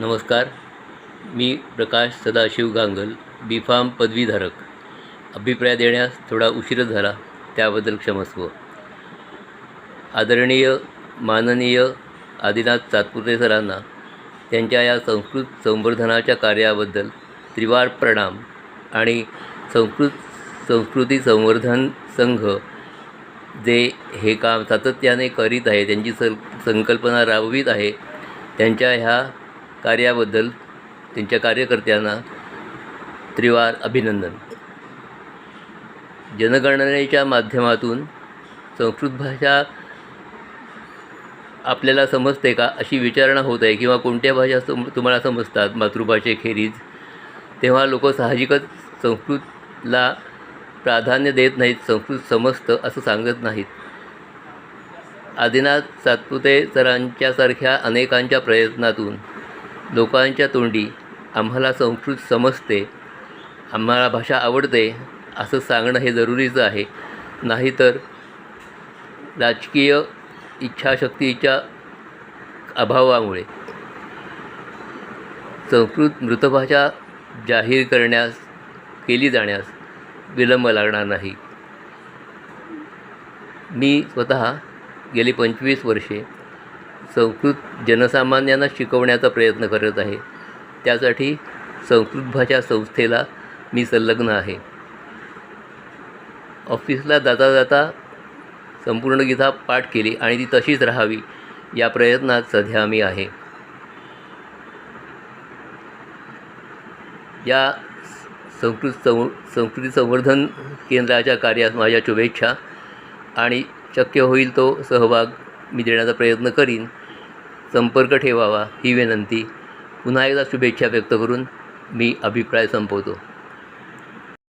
नमस्कार. मी Prakash Sadashiv Gangal B form पदवीधारक. अभिप्राय देण्यास थोडा उशीरच झाला त्याबद्दल क्षमस्व. आदरणीय माननीय आदिनाथ सातपुते सरांना त्यांच्या या संस्कृत संवर्धनाच्या कार्याबद्दल त्रिवार प्रणाम आणि संस्कृत संस्कृती संवर्धन संघ जे हे काम सातत्याने करीत आहे त्यांची सं संकल्पना राबवित आहे त्यांच्या ह्या कार्याबद्दल त्यांच्या कार्यकर्त्यांना त्रिवार अभिनंदन. जनगणनेच्या माध्यमातून संस्कृत भाषा आपल्याला समजते का अशी विचारणा होत आहे किंवा कोणत्या भाषा सम तुम्हाला समजतात? मातृभाषेखेरीज तेव्हा लोक साहजिकच संस्कृतला प्राधान्य देत नाहीत संस्कृत समजतं असं सांगत नाहीत. आदिनाथ सातपुते सरांच्यासारख्या अनेकांच्या प्रयत्नातून लोकांच्या तोंडी आम्हाला संस्कृत समजते आम्हाला भाषा आवडते असं सांगणं हे जरुरीचं आहे. नाहीतर राजकीय इच्छाशक्तीच्या अभावामुळे संस्कृत मृतभाषा जाहीर करण्यास केली जाण्यास विलंब लागणार नाही. मी स्वतः गेली पंचवीस वर्षे संस्कृत जनसामान्यांना शिकवण्याचा प्रयत्न करत आहे. त्यासाठी संस्कृत भाषा संस्थेला मी संलग्न आहे. ऑफिसला जाता जाता संपूर्ण गीता पाठ केली आणि ती तशीच राहावी या प्रयत्नात सध्या मी आहे. या संस्कृत संव संस्कृती संवर्धन केंद्राच्या कार्यात माझ्या शुभेच्छा आणि शक्य होईल तो सहभाग मी देण्याचा प्रयत्न करीन. संपर्क ठेवावा ही विनंती. पुन्हा एकदा शुभेच्छा व्यक्त करून मी अभिप्राय संपवतो.